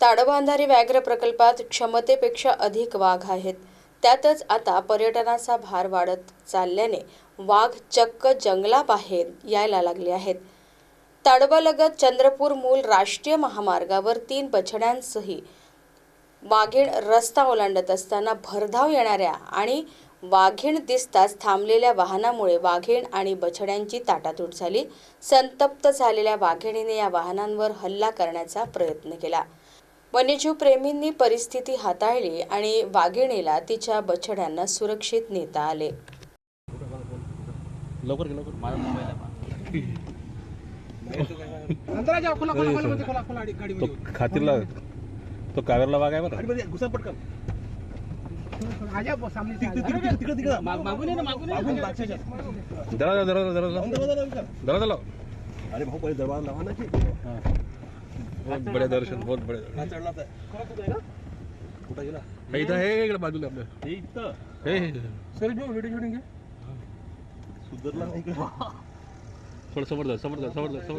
ताडबांधारी व्याघ्र प्रकल्पात क्षमतेपेक्षा अधिक वाघ आहेत. त्यातच आता पर्यटनाचा भार वाढत चालल्याने वाघ चक्क जंगलाबाहेर यायला लागले आहेत. ताडोबालगत चंद्रपूर मूल राष्ट्रीय महामार्गावर तीन बछड्यांसही वाघीण रस्ता ओलांडत असताना भरधाव येणाऱ्या आणि वाघीण दिसताच थांबलेल्या वाहनामुळे वाघीण आणि बछड्यांची ताटातूट झाली. संतप्त झालेल्या वाघिणीने या वाहनांवर हल्ला करण्याचा प्रयत्न केला. वन्यजीव प्रेमींनी परिस्थिती हाताळली आणि वाघिणीला तिच्या बछड्यांना सुरक्षित नेता आले. लवकर लवकर. तो खातीरला तो कावेरला वाघ आहे बरं. घुसा पटकन. लावून दरवाजा लावून कर. जरा जरा अरे भाऊ पहिले दरवाजा लावा ना बहुत बडे दर्शन बहुत बडे दर्शन। हा. कुठं गेला हे इथं हे इकडे बाजूला आपलं हे इथं सर जो व्हिडिओ शूटिंग सुधरला नाही का थोडं समोर जा समोर जा समोर जा समोर